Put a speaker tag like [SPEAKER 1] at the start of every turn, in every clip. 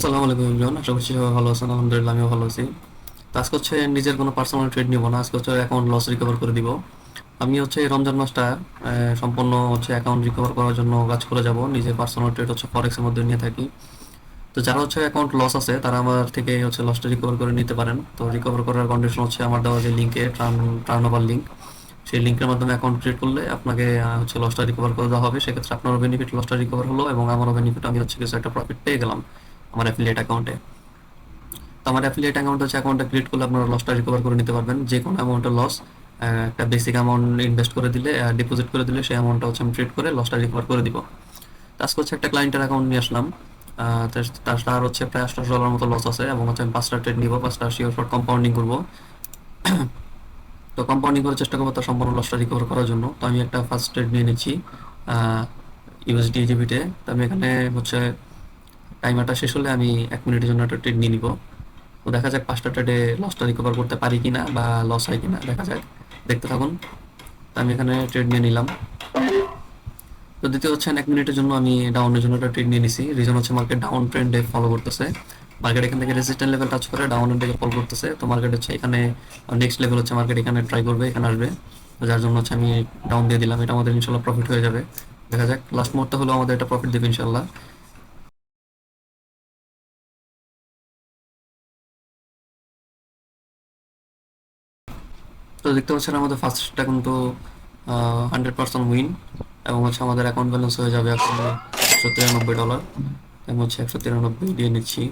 [SPEAKER 1] আসসালামু আলাইকুম ইমরান আশা করছি সবাই ভালো আছেন, আলহামদুলিল্লাহ আমিও ভালো আছি। তো আজকে হচ্ছে নিজের কোনো পার্সোনাল ট্রেড নিব না, আজকে হচ্ছে অ্যাকাউন্ট লস রিকভার করে দিব। আমি হচ্ছে এই রমজান মাসটা সম্পূর্ণ হচ্ছে অ্যাকাউন্ট রিকভার করার জন্য কাজ করে যাব, নিজের পার্সোনাল ট্রেড হচ্ছে ফরেক্সের মধ্যে নিয়ে থাকি। তো যারা হচ্ছে অ্যাকাউন্ট লস আছে, তারা আমার থেকে হচ্ছে লসটা রিকভার করে নিতে পারেন। তো রিকভার করার কন্ডিশন হচ্ছে আমার দেওয়া যে লিঙ্কে ট্রান টার্ন ওভার লিঙ্ক সেই লিঙ্কের মাধ্যমে অ্যাকাউন্ট ক্রিয়েট করলে আপনাকে হচ্ছে লসটা রিকভার করে দেওয়া হবে। সেক্ষেত্রে আপনারও বেনিফিট লসটা রিকভার হলো এবং আমারও বেনিফিট আমি হচ্ছে কিছু একটা প্রফিট পেয়ে গেলাম। আমার অ্যাফিলিয়েট অ্যাকাউন্টে তো আমার অ্যাফিলিয়েট অ্যাকাউন্ট হচ্ছে অ্যাকাউন্টটা ক্রিয়েট করলে আপনারা লসটা রিকভার করে নিতে পারবেন। যে কোনো অ্যামাউন্টের লস একটা বেসিক অ্যামাউন্ট ইনভেস্ট করে দিলে ডিপোজিট করে দিলে সেই অ্যামাউন্টটা হচ্ছে আমি ট্রেড করে লসটা রিকভার করে দিব। আজকে হচ্ছে একটা ক্লায়েন্টের অ্যাকাউন্ট নিয়ে আসলাম। তার হচ্ছে প্রায় আঠারোশো ডলার মতো লস আছে এবং হচ্ছে আমি পাঁচটা ট্রেড নিব, পাঁচটা শিওর ফর কম্পাউন্ডিং করব। তো কম্পাউন্ডিং করার চেষ্টা করব তার সম্পূর্ণ লসটা রিকভার করার জন্য। তো আমি একটা ফার্স্ট ট্রেড নিয়ে নিচ্ছি ইউএসডি জিবিতে তো আমি এখানে হচ্ছে টাইমারটা শেষ হলে আমি এক মিনিটের জন্য একটা ট্রেড নিয়ে নিব। তো দেখা যাক পাঁচটা ট্রেডে লসটা রিকভার করতে পারি কিনা বা লস হয় কিনা, দেখা যাক। দেখতে থাকুন। তো আমি এখানে ট্রেড নিয়ে নিলাম। তো দ্বিতীয় হচ্ছে এক মিনিটের জন্য আমি ডাউনের জন্য একটা ট্রেড নিয়ে নিছি। রিজন হচ্ছে মার্কেট ডাউন ট্রেন্ডে ফলো করতেছে। মার্কেট এখান থেকে রেজিস্ট্যান্ট লেভেল টাচ করে ডাউনের দিকে ফলো করতেছে। তো মার্কেট হচ্ছে এখানে নেক্সট লেভেল হচ্ছে মার্কেট এখানে ট্রাই করবে, এখানে আসবে। যার জন্য হচ্ছে আমি ডাউন দিয়ে দিলাম। এটা আমাদের ইনশাল্লাহ প্রফিট হয়ে যাবে। দেখা যাক লাস্ট মুহূর্তে হলেও আমাদের এটা প্রফিট দেবে ইনশাল্লাহ তো দেখতে পাচ্ছেন আমাদের ফার্স্টটা কিন্তু হান্ড্রেড পার্সেন্ট উইন এবং হচ্ছে আমাদের অ্যাকাউন্ট ব্যালেন্স হয়ে যাবে এখন একশো তিরানব্বই ডলার এবং হচ্ছে একশো তিরানব্বই দিয়ে নিচ্ছি।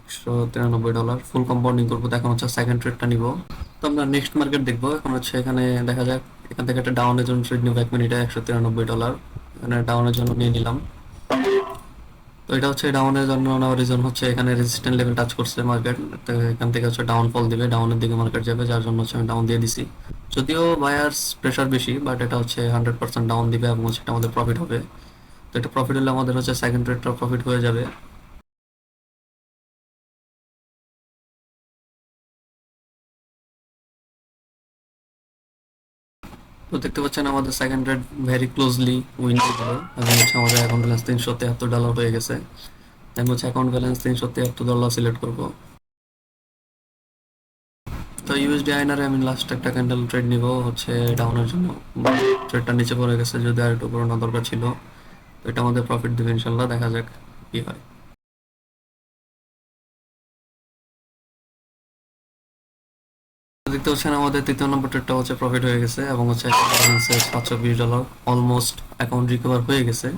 [SPEAKER 1] একশো তিরানব্বই ডলার ফুল কম্পাউন্ডিং করব এখন হচ্ছে সেকেন্ড ট্রেডটা নিব। তো আমরা নেক্সট মার্কেট দেখব। এখন হচ্ছে এখানে দেখা যাক, এখান থেকে একটা ডাউনের জন্য ট্রেড নিবো। এক মিনিটে একশো তিরানব্বই ডলার এখানে ডাউনের জন্য নিয়ে নিলাম। তো এটা হচ্ছে ডাউনের জন্য নেওয়ার রিজন হচ্ছে এখানে রেজিস্ট্যান্ট লেভেল টাচ করছে মার্কেট তো এখান থেকে হচ্ছে ডাউনফল দিবে ডাউনের দিকে মার্কেট যাবে, যার জন্য হচ্ছে আমি ডাউন দিয়ে দিছি। যদিও বায়ার্স প্রেশার বেশি বাট এটা হচ্ছে হান্ড্রেড পার্সেন্ট ডাউন দিবে এবং হচ্ছে এটা আমাদের প্রফিট হবে। তো এটা প্রফিট হলে আমাদের হচ্ছে সেকেন্ড রেটটা প্রফিট হয়ে যাবে। তো দেখতে পাচ্ছেন আমাদের second rate very closely win হলো এবং হচ্ছে আমাদের অ্যাকাউন্ট ব্যালেন্স তিনশো তেহাত্তর ডলার হয়ে গেছে। আমি হচ্ছে অ্যাকাউন্ট ব্যালেন্স তিনশো তেহাত্তর ডলার সিলেক্ট করব। তো ইউএসডি আইনারে আমি লাস্ট একটা ক্যান্ডেল ট্রেড নিব হচ্ছে ডাউনের জন্য। ট্রেডটা নিচে পড়ে গেছে, যদি আর একটু পুরোনো দরকার ছিল। এটা আমাদের প্রফিট দেবে ইনশাল্লাহ দেখা যাক কি হয়। দেখতে পাচ্ছেন, আমাদের তৃতীয় নম্বর ট্রেডটা হচ্ছে প্রফিট হয়ে গেছে এবং হচ্ছে সাতশো বিশ ডলার অলমোস্ট অ্যাকাউন্ট রিকভার হয়ে গেছে।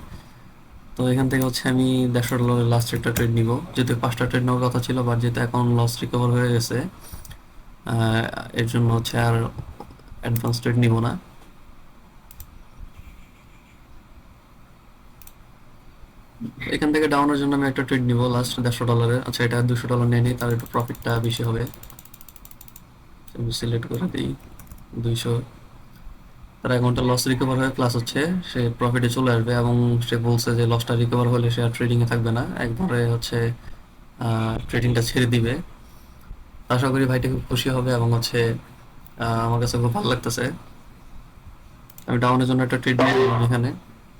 [SPEAKER 1] তো এখান থেকে হচ্ছে আমি দেড়শো ডলারের লাস্ট একটা ট্রেড নিব। যেহেতু পাঁচটা ট্রেড নেওয়ার কথা ছিল বাট যেহেতু অ্যাকাউন্ট লস রিকভার হয়ে গেছে এর জন্য হচ্ছে আর অ্যাডভান্স ট্রেড নিব না। এখান থেকে ডাউনের জন্য আমি একটা ট্রেড নিব লাস্ট দেড়শো ডলারের আচ্ছা এটা দুশো ডলার নিয়ে তার একটু প্রফিটটা বেশি হবে। আমি সিলেক্ট করে দিই। দুইশো তার অ্যাকাউন্টটা লস রিকভার হয়ে প্লাস হচ্ছে, সে প্রফিটে চলে আসবে এবং সে বলছে যে লসটা রিকভার হলে সে আর ট্রেডিংয়ে থাকবে না। একবারে হচ্ছে ট্রেডিংটা ছেড়ে দিবে। আশা করি ভাইটা খুব খুশি হবে এবং হচ্ছে আমার কাছে খুব ভালো লাগতেছে। আমি ডাউনের জন্য একটা ট্রেড নিয়ে এখানে।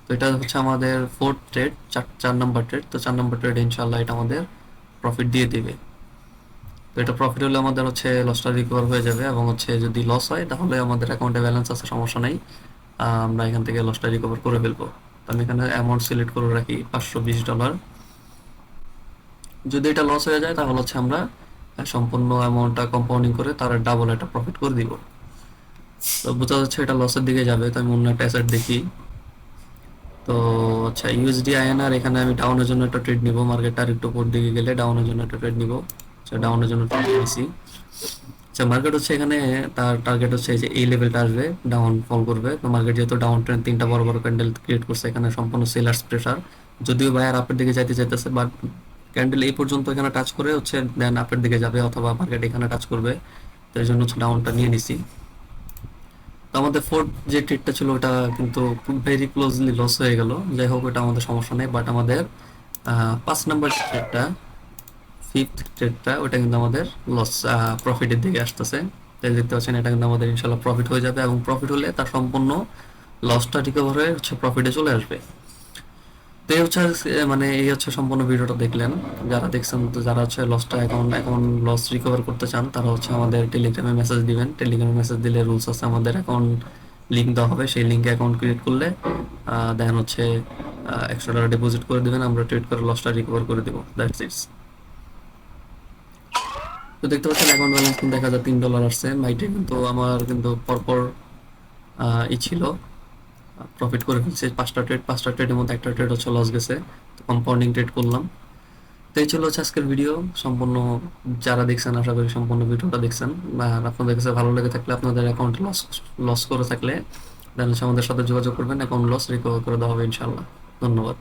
[SPEAKER 1] তো এটা হচ্ছে আমাদের ফোর্থ ট্রেড চার চার নাম্বার ট্রেড তো চার নাম্বার ট্রেড ইনশাল্লাহ এটা আমাদের প্রফিট দিয়ে দিবে। তো এটা প্রফিট হলে আমাদের হচ্ছে লসটা রিকভার হয়ে যাবে এবং হচ্ছে যদি লস হয়, তাহলে আমাদের অ্যাকাউন্টে ব্যালেন্স আছে, সমস্যা নেই। আমরা এখান থেকে লসটা রিকভার করে ফেলব। আমি এখানে অ্যামাউন্ট সিলেক্ট করে রাখি, পাঁচশো বিশ ডলার যদি এটা লস হয়ে যায়, তাহলে হচ্ছে আমরা সম্পূর্ণ অ্যামাউন্টটা কম্পাউন্ডিং করে তার ডাবল একটা প্রফিট করে দিব। তো বোঝা যাচ্ছে এটা লসের দিকে যাবে, তো আমি অন্য একটা অ্যাসেট দেখি। তো আচ্ছা ইউএসডি আইএনআর এখানে আমি ডাউনের জন্য একটা ট্রেড নিব মার্কেটটা আর একটু উপর দিকে গেলে ডাউনের জন্য একটা ট্রেড নিব। আচ্ছা ডাউনের জন্য নিয়েছি আচ্ছা মার্কেট হচ্ছে এখানে, তার টার্গেট হচ্ছে যে এই লেভেলটা আসবে ডাউন ফল করবে। তো মার্কেট যেহেতু ডাউন ট্রেন তিনটা বড় বড় ক্যান্ডেল ক্রিয়েট করছে, এখানে সম্পূর্ণ সেলার্স প্রেশার যদিও বায়ার আপের দিকে যাইতে চাইতেছে বাট ক্যান্ডেল এই পর্যন্ত এখানে টাচ করে হচ্ছে দেন আপের দিকে যাবে অথবা মার্কেট এখানে টাচ করবে। তো এই জন্য হচ্ছে ডাউনটা নিয়ে নিছি। তো আমাদের ফোর্থ যে ট্রেডটা ছিল, ওটা কিন্তু খুব ভেরি ক্লোজলি লস হয়ে গেল। যাই হোক, ওটা আমাদের সমস্যা নেই বাট আমাদের পাঁচ নাম্বার ট্রেডটা ফিফথ ট্রেডটা ওটা কিন্তু আমাদের লস প্রফিটের দিকে আসতেছে। তাই দেখতে পাচ্ছেন, এটা কিন্তু আমাদের ইনশাল্লাহ প্রফিট হয়ে যাবে এবং প্রফিট হলে তার সম্পূর্ণ লসটা রিকভার হয়ে হচ্ছে প্রফিটে চলে আসবে। তো এই হচ্ছে মানে এই হচ্ছে সম্পূর্ণ ভিডিওটা দেখলেন। যারা দেখছেন যারা হচ্ছে লসটা এখন এখন লস রিকভার করতে চান, তারা হচ্ছে আমাদের টেলিগ্রামে মেসেজ দিবেন। টেলিগ্রামে মেসেজ দিলে রুলস আছে, আমাদের অ্যাকাউন্ট লিঙ্ক দেওয়া হবে। সেই লিঙ্কে অ্যাকাউন্ট ক্রিয়েট করলে দেন হচ্ছে একশো টাকা ডিপোজিট করে দিবেন। আমরা ট্রেড করে লসটা রিকভার করে দেবো। দ্যাটস ইটস তো দেখতে পাচ্ছেন অ্যাকাউন্ট ব্যালেন্স কিন্তু দেখা যায় তিন ডলার আসছে। মাইটে কিন্তু আমার কিন্তু পরপর ই ছিল। প্রফিট করে ফেলছে। পাঁচটা ট্রেড পাঁচটা ট্রেডের মধ্যে একটা ট্রেড হচ্ছে লস গেছে। তো কম্পাউন্ডিং ট্রেড করলাম। তো এই ছিল হচ্ছে আজকের ভিডিও সম্পূর্ণ যারা দেখছেন, আশা করি সম্পূর্ণ ভিডিওটা দেখছেন। আর আপনাদের কাছে ভালো লেগে থাকলে আপনাদের অ্যাকাউন্ট লস লস করে থাকলে দেন আমাদের সাথে যোগাযোগ করবেন। অ্যাকাউন্ট লস রিকভার করে দেওয়া হবে ইনশাল্লাহ ধন্যবাদ।